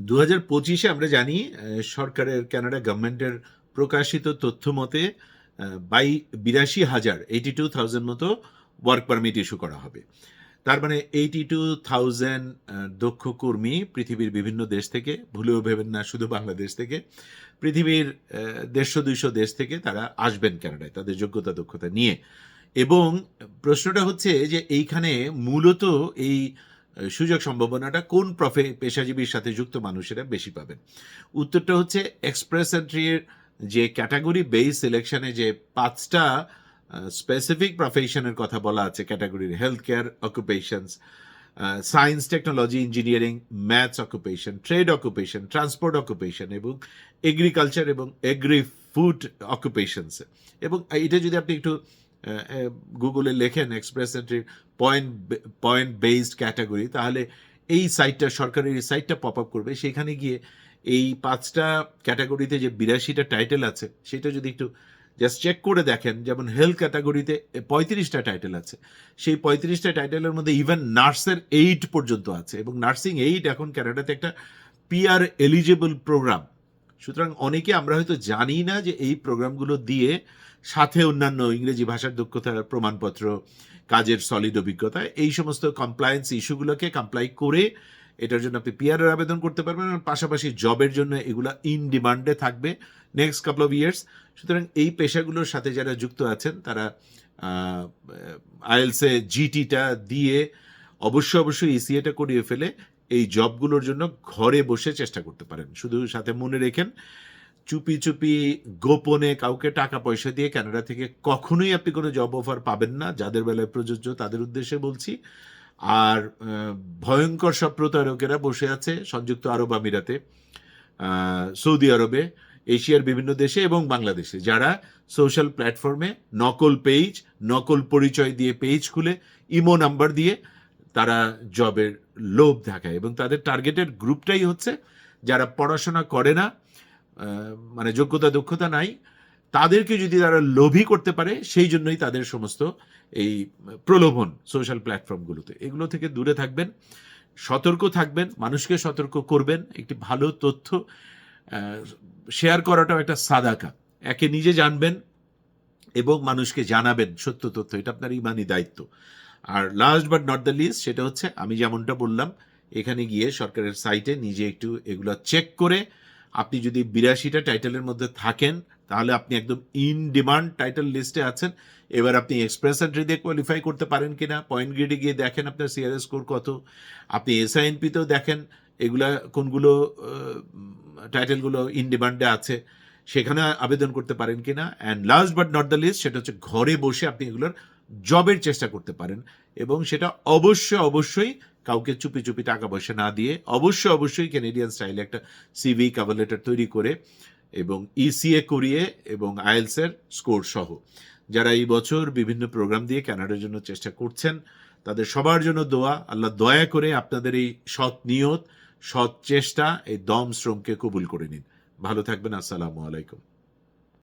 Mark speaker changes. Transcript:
Speaker 1: দু হাজার পঁচিশে আমরা জানি সরকারের কানাডা গভর্নমেন্টের প্রকাশিত তথ্য মতে বাই বিরাশি হাজার এইটি টু থাউজেন্ড মতো ওয়ার্ক পারমিট ইস্যু করা হবে। তার মানে এইটি টু থাউজেন্ড দক্ষ কর্মী পৃথিবীর বিভিন্ন দেশ থেকে, ভুলেও ভেবেন না শুধু বাংলাদেশ থেকে, পৃথিবীর দেড়শো দুইশো দেশ থেকে তারা আসবেন কানাডায় তাদের যোগ্যতা, দক্ষতা নিয়ে। এবং প্রশ্নটা হচ্ছে যে এইখানে মূলত এই সুযোগ সম্ভাবনাটা কোন প্রফে, পেশাজীবীর সাথে যুক্ত মানুষেরা বেশি পাবেন? উত্তরটা হচ্ছে এক্সপ্রেস এন্ট্রির যে ক্যাটাগরি বেস সিলেকশনে যে পাঁচটা স্পেসিফিক প্রফেশনের কথা বলা আছে ক্যাটাগরির health care occupations science technology engineering maths occupation trade occupation transport occupation এবং এগ্রিকালচার এবং এগ্রি ফুড অকুপেশনস এবং এটা যদি আপনি একটু গুগলে লেখেন express entry point point based category তাহলে এই সাইটটা সরকারের এই সাইটটা পপ আপ করবে। সেখানে গিয়ে এই পাঁচটা ক্যাটাগরিতে যে বিরাশিটা টাইটেল আছে, সেটা যদি একটু জাস্ট চেক করে দেখেন, যেমন হেলথ ক্যাটাগরিতে পঁয়ত্রিশটা টাইটেল আছে। সেই পঁয়ত্রিশটা টাইটেলের মধ্যে ইভেন নার্সের এইট পর্যন্ত আছে এবং নার্সিং এইট এখন ক্যানাডাতে একটা পিআর এলিজিবল প্রোগ্রাম সুতরাং অনেকে আমরা হয়তো জানি না যে এই প্রোগ্রামগুলো দিয়ে সাথে অন্যান্য ইংরেজি ভাষার দক্ষতার প্রমাণপত্র, কাজের সলিড অভিজ্ঞতা, এই সমস্ত কমপ্লায়েন্স ইস্যুগুলোকে কমপ্লাই করে এটার জন্য আপনি পিআরের আবেদন করতে পারবেন এবং পাশাপাশি জবের জন্য এগুলা ইন ডিমান্ডে থাকবে নেক্সট কাপল অফ ইয়ার্স সুতরাং এই পেশাগুলোর সাথে যারা যুক্ত আছেন, তারা আইএলসে জিটিটা দিয়ে অবশ্যই অবশ্যই ইসিএটা করিয়ে ফেলে। এই জবগুলোর জন্য ঘরে বসে চেষ্টা করতে পারেন। শুধু সাথে মনে রেখেন, চুপি চুপি গোপনে কাউকে টাকা পয়সা দিয়ে ক্যানাডা থেকে কখনোই আপনি কোনো জব অফার পাবেন না। যাদের বেলায় প্রযোজ্য তাদের উদ্দেশ্যে বলছি। আর ভয়ঙ্কর সব প্রতারকেরা বসে আছে সংযুক্ত আরব আমিরাতে সৌদি আরবে, এশিয়ার বিভিন্ন দেশে এবং বাংলাদেশে। যারা সোশ্যাল প্ল্যাটফর্মে নকল পেজ নকল পরিচয় দিয়ে পেজ খুলে, ইমো নাম্বার দিয়ে তারা জবের লোভ দেখায় এবং তাদের টার্গেটের গ্রুপটাই হচ্ছে যারা পড়াশোনা করে না মানে যোগ্যতা, দক্ষতা নাই, তাদেরকে যদি তারা লোভী করতে পারে, সেই জন্যই তাদের সমস্ত এই প্রলোভন সোশ্যাল প্ল্যাটফর্মগুলোতে এগুলো থেকে দূরে থাকবেন, সতর্ক থাকবেন, মানুষকে সতর্ক করবেন, একটি ভালো তথ্য শেয়ার করাটাও একটা সাদাকা। একে নিজে জানবেন এবং মানুষকে জানাবেন সত্য তথ্য, এটা আপনার ইমানি দায়িত্ব। আর last but not the least সেটা হচ্ছে আমি যেমনটা বললাম, এখানে গিয়ে সরকারের সাইটে নিজে একটু এগুলো চেক করে আপনি যদি বিরাশিটা টাইটেলের মধ্যে থাকেন, তাহলে আপনি একদম ইন ডিমান্ড টাইটেল লিস্টে আছেন। এবার আপনি এক্সপ্রেস এন্ট্রি দিয়ে কোয়ালিফাই করতে পারেন কিনা পয়েন্ট গ্রেডে গিয়ে দেখেন আপনার সিআরএস স্কোর কত, আপনি এসআইএনপিতেও দেখেন এগুলা কোনগুলো টাইটেলগুলো ইন ডিমান্ডে আছে, সেখানে আবেদন করতে পারেন কিনা। And last but not the least সেটা হচ্ছে ঘরে বসে আপনি এগুলোর জবের চেষ্টা করতে পারেন এবং সেটা অবশ্যই অবশ্যই কাউকে চুপি চুপি টাকা পয়সা না দিয়ে অবশ্যই অবশ্যই কেনেডিয়ান স্টাইলে একটা সিভি কাভার লেটার তৈরি করে এবং ইসিএ করিয়ে এবং আইএলসের স্কোর সহ। যারা এই বছর বিভিন্ন প্রোগ্রাম দিয়ে কানাডার জন্য চেষ্টা করছেন, তাদের সবার জন্য দোয়া, আল্লাহ দয়া করে আপনাদের এই সৎ নিয়ত, সৎ চেষ্টা, এই দম শ্রমকে কবুল করে নিন। ভালো থাকবেন, আসসালামু আলাইকুম।